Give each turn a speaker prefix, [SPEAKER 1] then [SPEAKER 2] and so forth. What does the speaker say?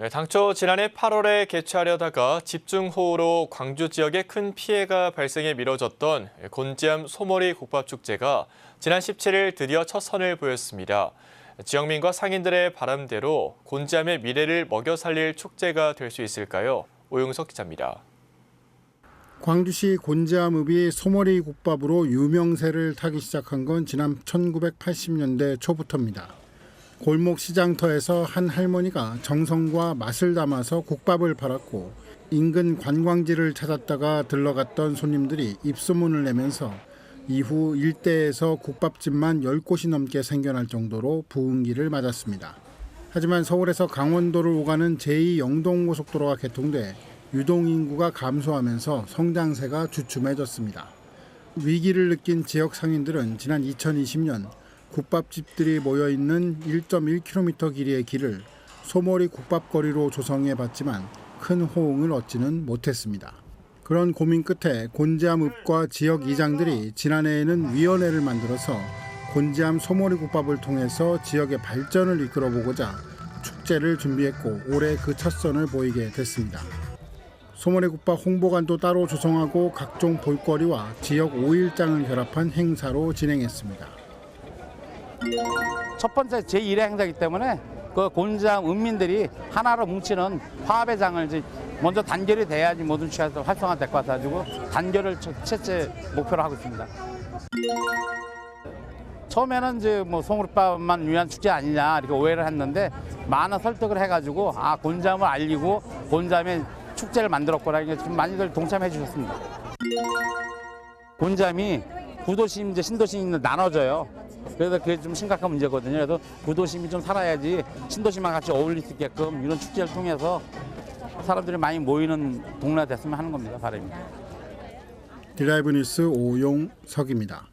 [SPEAKER 1] 네, 당초 지난해 8월에 개최하려다가 집중호우로 광주 지역에 큰 피해가 발생해 미뤄졌던 곤지암 소머리 국밥축제가 지난 17일 드디어 첫 선을 보였습니다. 지역민과 상인들의 바람대로 곤지암의 미래를 먹여 살릴 축제가 될 수 있을까요? 오용석 기자입니다.
[SPEAKER 2] 광주시 곤지암읍이 소머리 국밥으로 유명세를 타기 시작한 건 지난 1980년대 초부터입니다. 골목 시장터에서 한 할머니가 정성과 맛을 담아서 국밥을 팔았고 인근 관광지를 찾았다가 들러갔던 손님들이 입소문을 내면서 이후 일대에서 국밥집만 10곳이 넘게 생겨날 정도로 부흥기를 맞았습니다. 하지만 서울에서 강원도를 오가는 제2 영동고속도로가 개통돼 유동 인구가 감소하면서 성장세가 주춤해졌습니다. 위기를 느낀 지역 상인들은 지난 2020년 국밥집들이 모여 있는 1.1km 길이의 길을 소머리 국밥거리로 조성해 봤지만 큰 호응을 얻지는 못했습니다. 그런 고민 끝에 곤지암 읍과 지역 이장들이 지난해에는 위원회를 만들어서 곤지암 소머리 국밥을 통해서 지역의 발전을 이끌어 보고자 축제를 준비했고 올해 그 첫 선을 보이게 됐습니다. 소머리 국밥 홍보관도 따로 조성하고 각종 볼거리와 지역 5일장을 결합한 행사로 진행했습니다.
[SPEAKER 3] 첫 번째 제1회 행사이기 때문에 그 곤장 은민들이 하나로 뭉치는 화합의 장을 이제 먼저 단결이 돼야지 모든 취해서 활성화 될 것 같아가지고 단결을 첫- 첫째 목표로 하고 있습니다. 처음에는 이제 뭐 소물밥만 위한 축제 아니냐 이렇게 오해를 했는데 많은 설득을 해가지고 아 곤잠을 알리고 곤잠의 축제를 만들었구나 이게 좀 많이들 동참해 주셨습니다. 곤잠이 구도심 이제 신도심이 나눠져요. 그래서 그게 좀 심각한 문제거든요. 그래서 구도심이 좀 살아야지 신도심과 같이 어울릴 수 있게끔 이런 축제를 통해서 사람들이 많이 모이는 동네가 됐으면 하는 겁니다. 바람입니다.
[SPEAKER 2] 드라이브 뉴스 오용석입니다.